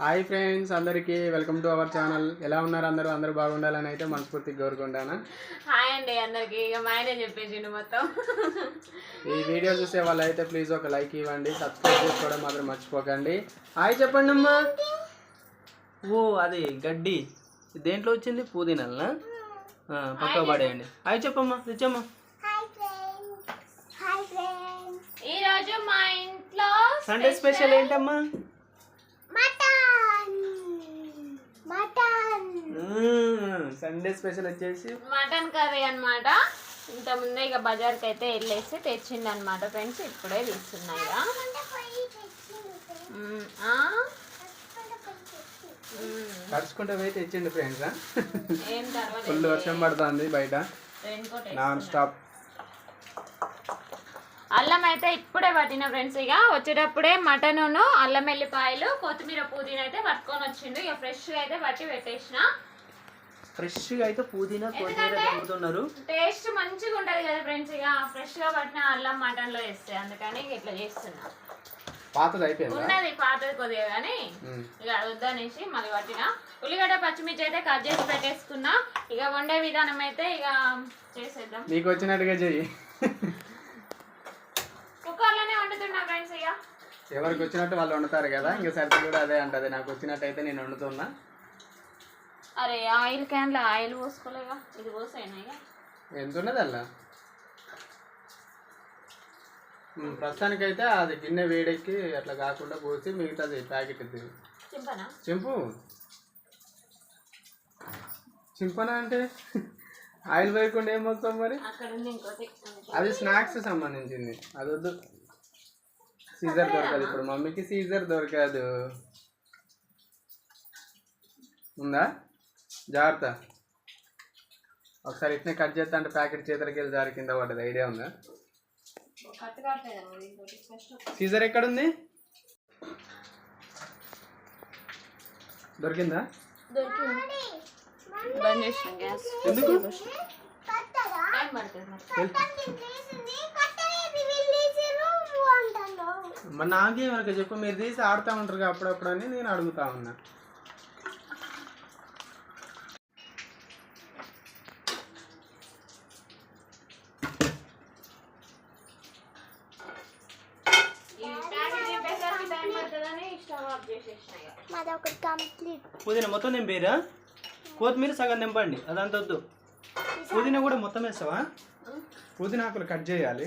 Hi friends అందరికీ welcome to our channel ఎలా ఉన్నారు అందరూ? అందరూ బాగుండాలని అయితే మనస్ఫూర్తిగా కోరుకుంటాను. హాయ్ అండి అందరికి. ఇక మా ఆయనే చెప్పేసిండు మొత్తం. ఈ వీడియో చూసే వాళ్ళు అయితే ప్లీజ్ ఒక లైక్ ఇవ్వండి. సబ్స్క్రైబ్ చేసుకోవడం మాత్రం మర్చిపోకండి. హాయ్ చెప్పండి అమ్మా. ఓ అది గడ్డి. దేంట్లో వచ్చింది? పుదీనా పక్క పడేయండి. హాయ్ చెప్పమ్మా తెచ్చమ్మా. ఈ రోజు మా ఇంట్లో సండే స్పెషల్ ఏంటమ్మా? సండే స్పెషల్ వచ్చేసి మటన్ కర్రీ అన్నమాట. ఇంత ముందే ఇక బజార్కి అయితే వెళ్ళేసి తెచ్చిండు అనమాట ఫ్రెండ్స్. ఇప్పుడే తీస్తున్నా ఇక. మ్మ్, ఆ? మ్మ్, తడుచుకుంటే పోయి తెచ్చిండు ఫ్రెండ్స్ ఫుల్ వర్షం పడుతుంది బయట. నాన్ స్టాప్ అల్లం అయితే ఇప్పుడే పట్టిన ఫ్రెండ్స్ ఇక. వచ్చేటప్పుడే మటను అల్లం ఎల్లిపాయలు కొత్తిమీర పుదీనా అయితే పట్టుకొని వచ్చిండు. ఇక ఫ్రెష్గా అయితే పట్టి పెట్టేసిన. ఫ్రెష్గా అయితే పుదీనా కొత్తిమీర దింపుతున్నారు టేస్ట్ మంచిగా ఉంటది కదా ఫ్రెండ్స్ ఇక ఫ్రెష్గా పట్టిన అల్లం మటన్లో వేస్తే అందుకని ఇట్లా చేస్తున్నా. పాతది అయిపోయిందా? ఉన్నది పాతది కొద్దిగా కానీ. ఇక వద్దనేసి మళ్ళీ పట్టిన. ఉల్లిగడ్డ పచ్చిమిర్చి అయితే కట్ చేసి పెట్టేసుకున్నా. ఇక వండే విధానం అయితే ఇక చేసేద్దాం. నీకు వచ్చినట్టుగా చెయ్యి. కుక్కర్లోనే వండుతున్నా ఫ్రెండ్స్ ఇక ఎవరికి వచ్చినట్టు వాళ్ళు వండుతారు కదా ఇంకా సరిగ్గా కూడా అదే అంటది. నాకు వచ్చినట్టు అయితే నేను వండుతున్నా. అరే ఆయిల్ క్యాన్లో ఆయిల్ పోసుకోలేగా? ఇది పోసాయినా ఇక ఎంత ఉన్నది అలా ప్రస్తుతానికైతే అది గిన్నె వేడెక్కి అట్లా కాకుండా పోసి మిగతాది ప్యాకెట్ ఇది చింపు. చింపనా అంటే? ఆయిల్ వేయకుండా ఏం మొత్తం మరి? అది స్నాక్స్ సంబంధించింది. అది వద్దు సీజర్ దొరకదు ఇప్పుడు. మమ్మీకి సీజర్ దొరకదు. ఉందా? జాగ్రత్త. ఒకసారి ఇట్నే కట్ చేస్తా అంటే ప్యాకెట్ చేతులకి వెళ్ళి జారి కింద పడ్డది. ఐడియా ఉందా? సీజర్ ఎక్కడుంది? దొరికిందా? దొరికింది. బంద్ చేసిన గ్యాస్. ఎందుకు? టైం పడుతుంది మరి? నాకే వరకు చెప్పు మీరు తీసి ఆడుతూ ఉంటారు అప్పుడప్పుడు అని నేను అడుగుతా ఉన్నా ఈ ప్యాకెట్ నింపేసరికి టైం పడుతుందని స్టవ్ ఆఫ్ పుదీనా మొత్తం నింపేరా కొత్తిమీర సగం నింపండి అదంత వద్దు. పుదీనా కూడా మొత్తం వేస్తావా? పుదీనా ఆకులు కట్ చేయాలి.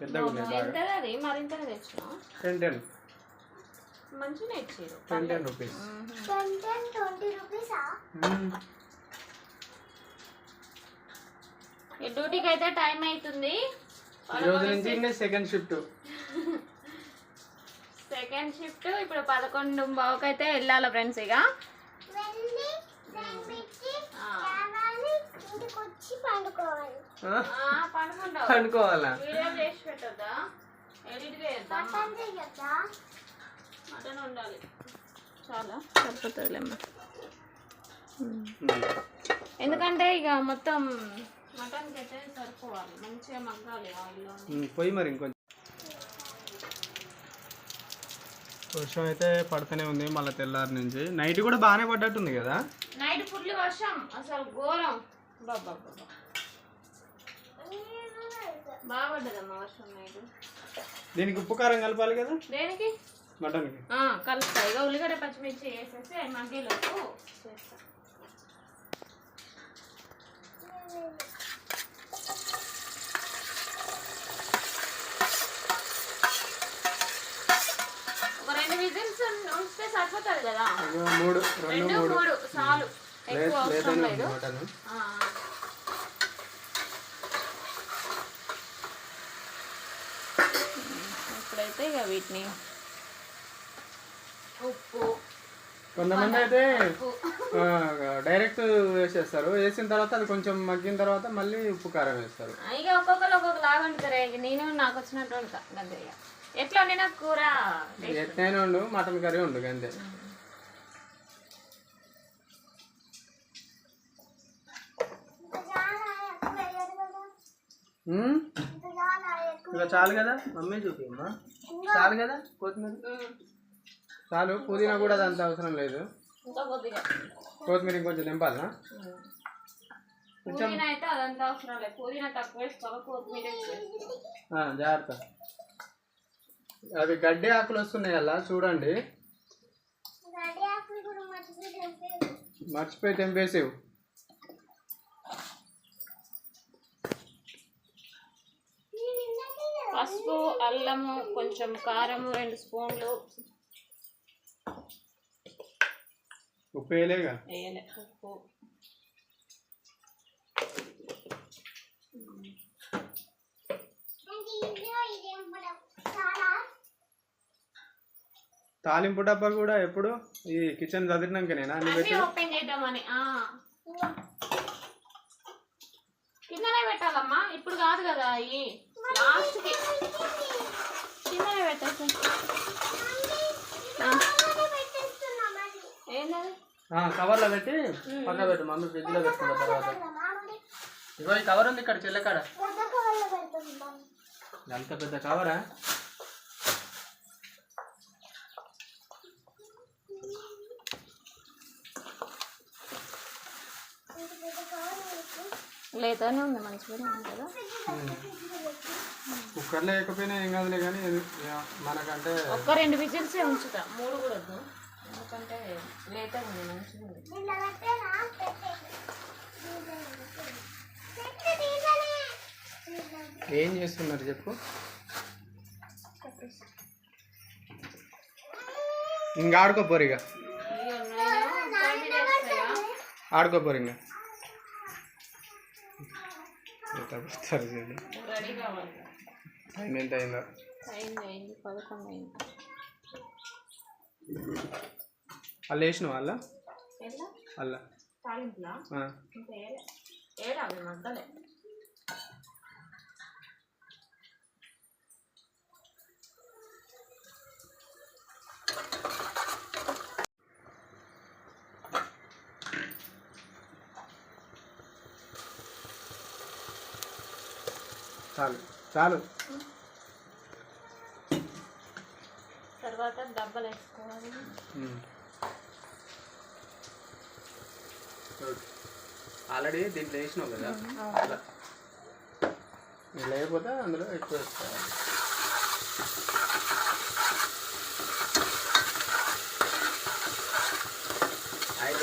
పెద్దగా ఉన్నాయి బాగా. ఎంతది అది మరింతనే తెచ్చిన. Ten ten. మంచిగా ఇచ్చారు. Ten ten rupees. ఈ డ్యూటీకి అయితే టైం అవుతుంది. ఈ రోజు నుంచి సెకండ్ షిఫ్ట్. Second shift. ఇప్పుడు పదకొండు బావుకి అయితే వెళ్ళాలి ఫ్రెండ్స్ ఇక. వీడియో చేసి పెట్టొద్దా? ఎడిట్ మటన్ ఉండాలి. చాలా. సరిపోతుందిలేమ్మా. ఎందుకంటే ఇక మొత్తం మటన్కి అయితే సరిపోవాలి. మంచిగా మగ్గాలి ఆయిల్లో. పోయి మరి ఇంకొంచెం. వర్షం అయితే పడుతూనే ఉంది మళ్ళీ తెల్లారి నుంచి. నైట్ కూడా బాగానే పడ్డట్టుంది కదా? నైట్ ఫుల్ వర్షం. అసలు ఘోరం. బాగా పడ్డదమ్మా వర్షం నైట్ దీనికి ఉప్పు కారం కలపాలి కదా? దేనికి? మటన్కి. కలుస్తా ఇక ఉల్లిగడ్డ పచ్చిమిర్చి వేసేసి మగ్గీలోపు చేస్తా ఒక రెండు విజిల్స్ ఉంచితే సరిపోతుంది కదా. ఇదిగో మూడు రెండు రెండు మూడు. మూడు చాలు. ఎక్కువ అవసరం లేదనే లేదు. మటన్. ఆ, ఇప్పుడైతే ఇక వీటిని ఉప్పు. కొంతమంది అయితే ఉప్పు ఆ, డైరెక్ట్ వేసేస్తారు. వేసిన తర్వాత అది కొంచెం మగ్గిన తర్వాత మళ్ళీ ఉప్పు కారం వేస్తారు. ఇక ఒక్కొక్కరు ఒక్కొక్క లాగా ఇక నేను నాకు వచ్చినట్టు వండుతా. అంతే ఇక. ఎట్లా వండినా కూర? ఎట్లయినా ఉండు మటన్ కర్రీ ఉండు అంతే? ఇక చాలు కదా? మమ్మీ చూపిమ్మా. చాలు కదా? కొత్తిమీర? చాలు. పుదీనా కూడా అంత అవసరం లేదు. కొత్తిమీర ఇంకొంచెం. ఆ, జాగ్రత్త. అవి గడ్డి ఆకులు వస్తున్నాయి అలా చూడండి. మర్చిపోయి తెంపేసేవు. పసుపు అల్లము కొంచెం కారము రెండు స్పూన్లు. ఉప్పు వేయలేగా? వేయలే ఉప్పు. తాలింపు డబ్బా కూడా ఎప్పుడు? ఈ కిచెన్ చదివినాకనేనా అన్ని పెట్టి ఓపెన్ చేద్దామని. ఆ. కిందనే పెట్టాలమ్మా. ఇప్పుడు కాదు కదా అవి లాస్ట్కి కిందనే. ఏంటది? కవర్లో పెట్టి పక్క పెట్టు మమ్మీ ఫ్రిడ్జ్లో పెట్టుకున్న తర్వాత. ఇగో ఈ కవర్ ఉంది ఇక్కడ చెల్లెకాడ అంత పెద్ద కవరా లేదనే ఉంది మంచిగానే ఉంది కదా? కుక్కర్లో వేయకపోయినా ఏం కాదులే కానీ మనకంటే ఒక్క రెండు విజిల్సే ఉంచుతా మూడు కూడా వద్దు. ఎందుకంటే లేతగా ఉంది మంచిగా ఉంది. ఏం చేస్తున్నారు చెప్పు? ఇంకా ఆడుకోపోరు ఇక? ఆడుకోపోరు ఇంకా. ఎంత పెడతారు చూడు. రెడీ కావాలి టైం ఎంత అయిందో. పదకొండు అయింది. అల్ల వేసినావు అల్ల అల్ల తాలింపులా ఆ. ఇంకా ఏలే ఏడా అవి మగ్గలే చాలు చాలు. తర్వాత డబ్బలు వేసుకోవాలి. ఆల్రెడీ దీంట్లో వేసినావు కదా? అలా లేకపోతే అందులో ఎక్కువ వేసుకోవాలి. ఐదు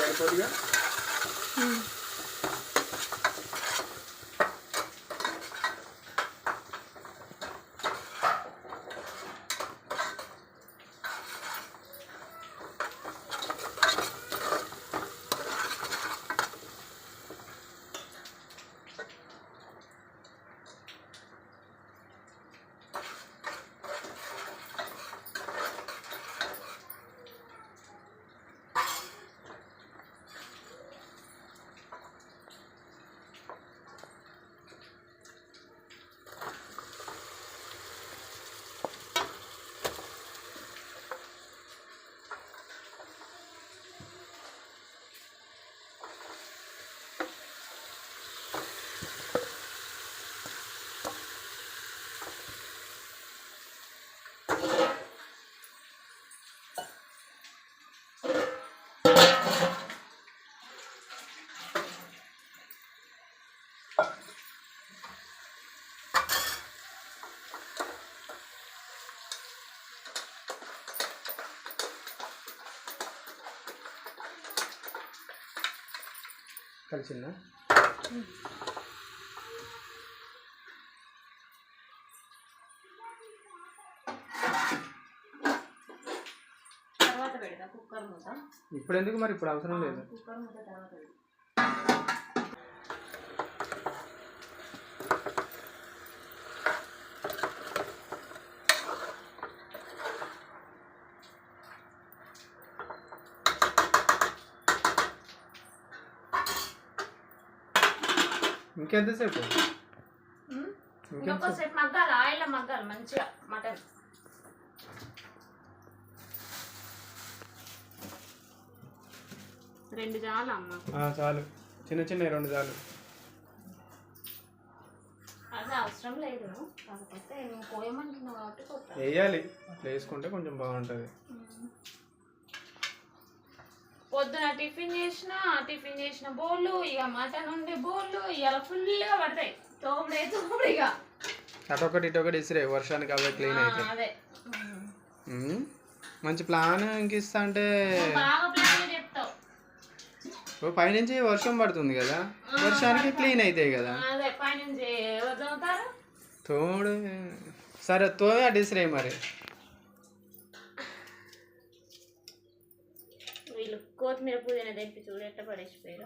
కలిసిందా? ఇప్పుడు ఎందుకు మరి? ఇప్పుడు అవసరం లేదు. కుక్కర్ మూత తర్వాత ఇంకెంతసేపు? ఇంకొకసేపు మగ్గాలి ఆయిల్ మగ్గాలి మంచిగా మటన్. రెండు చాలు అమ్మ. చాలు. చిన్న చిన్న రెండు చాలు. అది అవసరం లేదు కాకపోతే నువ్వు పోయమంటున్నావు కాబట్టి కొత్త వేయాలి. వేసుకుంటే కొంచెం బాగుంటుంది. పొద్దున టిఫిన్ చేసిన టిఫిన్ చేసిన బోళ్ళు ఇక మటన్ ఉండే బోళ్ళు ఇక ఫుల్గా పడతాయి. తోముడే తోముడు ఇక. అటొకటి ఇటొకటి ఇసిరే వర్షానికి అవే క్లీన్ అయితే. అదే. మంచి ప్లాన్ ఇంకిస్తా అంటే బాగా ప్లాన్ చెప్తావు. పైనుంచి వర్షం పడుతుంది కదా. వర్షానికి క్లీన్ అవుతాయి కదా. తోడు సరే తోమే అటు ఇసిరే మరి వీళ్ళు కొత్తిమీర పుదీనా తెప్పి చూడు ఎట్ట పడేసిపోయారు.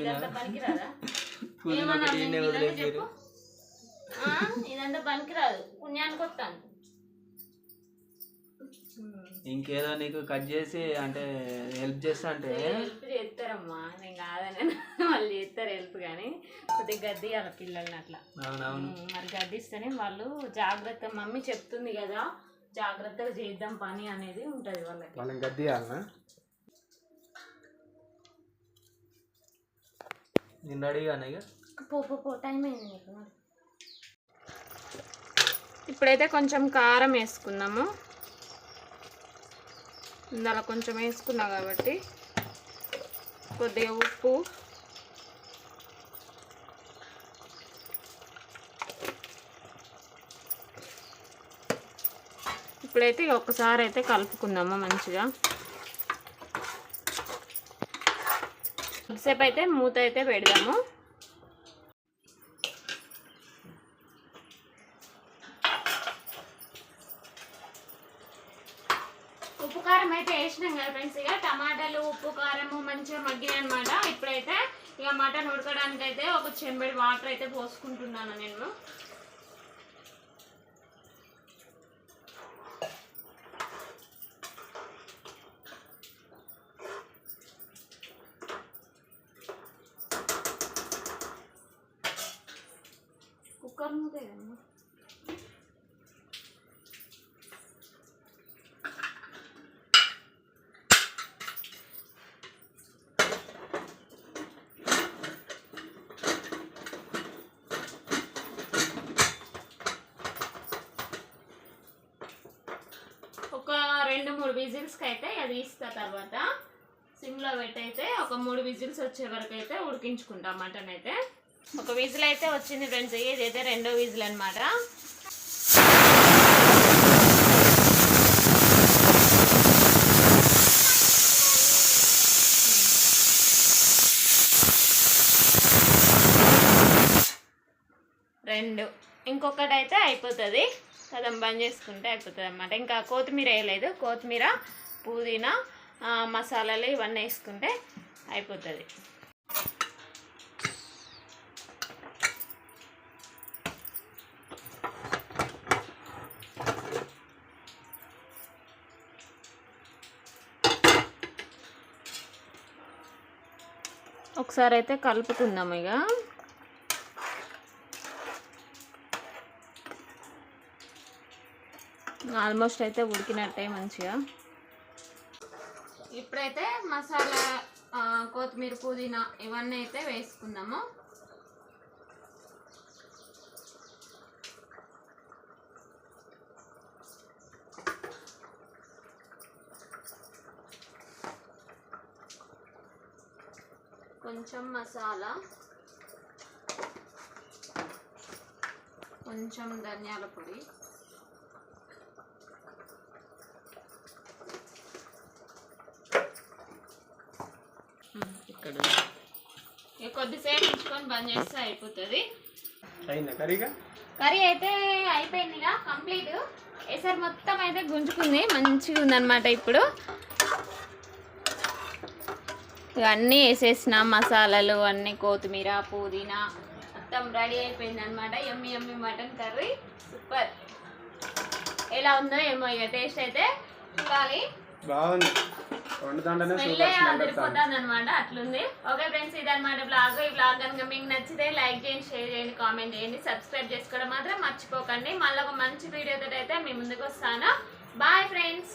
ఇదంతా పనికిరాదా? ఏమన్నా. చెప్పు. ఇదంతా పనికిరాదు. పుణ్యానికి వస్తాను ఇంకేదో నీకు కట్ చేసి అంటే హెల్ప్ చేస్తా అంటే? హెల్ప్ చేస్తారమ్మా. నేను కాదని వాళ్ళు చేస్తారు హెల్ప్ కానీ. కొద్దిగా గద్దియాల పిల్లల్ని అట్లా. మరి గద్దిస్తేనే వాళ్ళు జాగ్రత్త మమ్మీ చెప్తుంది కదా జాగ్రత్తగా చేద్దాం పని అనేది ఉంటుంది వాళ్ళకి. వాళ్ళని గద్దియాలనా నిన్న అడిగాను ఇక. పో పో పో టైం అయింది నీకు ఇప్పుడైతే కొంచెం కారం వేసుకుందాము ఇందులో కొంచెం వేసుకున్నా కాబట్టి కొద్దిగా ఉప్పు. ఇప్పుడైతే ఒక్కసారి అయితే కలుపుకుందాము మంచిగా. కొద్దిసేపు అయితే మూత అయితే పెడదాము. ఉప్పు కారం అయితే వేసినాం కదా ఫ్రెండ్స్ ఇక టమాటాలు ఉప్పు కారము మంచిగా మగ్గినాయి అనమాట ఇప్పుడైతే ఇక మటన్ ఉడకడానికి అయితే ఒక చెంబడి వాటర్ అయితే పోసుకుంటున్నాను నేను. కుక్కర్ను కదమ్మా ఒక రెండు మూడు విజిల్స్కి అయితే అది ఇస్తా తర్వాత. సిమ్లో పెట్టయితే ఒక మూడు విజిల్స్ వచ్చే వరకు అయితే ఉడికించుకుంటాం మటన్ అయితే. ఒక విజిల్ అయితే వచ్చింది ఫ్రెండ్స్. ఇదైతే రెండో విజిల్ అనమాట రెండు. ఇంకొకటి అయితే అయిపోతుంది. కదం బంద్ చేసుకుంటే అయిపోతుంది అనమాట ఇంకా కొత్తిమీర వేయలేదు. కొత్తిమీర పుదీనా మసాలాలు ఇవన్నీ వేసుకుంటే అయిపోతుంది. ఒకసారి అయితే కలుపుకుందాం ఇక. ఆల్మోస్ట్ అయితే ఉడికినట్టే మంచిగా. ఇప్పుడైతే మసాలా కొత్తిమీర పుదీనా ఇవన్నీ అయితే వేసుకుందాము కొంచెం మసాలా కొంచెం ధనియాల పొడి. ఇక్కడ ఇక కొద్దిసేపు ఉంచుకొని బంద్ చేస్తే అయిపోతుంది. కర్రీ అయితే అయిపోయింది కంప్లీట్. ఎసరు మొత్తం అయితే గుంజుకుంది మంచిగా ఉందన్నమాట ఇప్పుడు. అన్నీ వేసేసిన మసాలాలు అన్నీ కొత్తిమీర పుదీనా మొత్తం రెడీ అయిపోయింది అనమాట ఎమ్మి ఎమ్మి మటన్ కర్రీ. సూపర్. ఎలా ఉందో ఏమో ఇక టేస్ట్ అయితే చూడాలి. బాగుంది. అదిరిపోతుంది అనమాట అట్లుంది. ఓకే ఫ్రెండ్స్ ఇదన్నమాట బ్లాగ్ ఈ బ్లాగ్ కనుక మీకు నచ్చితే లైక్ చేయండి షేర్ చేయండి కామెంట్ చేయండి సబ్స్క్రైబ్ చేసుకోవడం మాత్రం మర్చిపోకండి. మళ్ళీ ఒక మంచి వీడియోతో అయితే మీ ముందుకు వస్తాను. Bye friends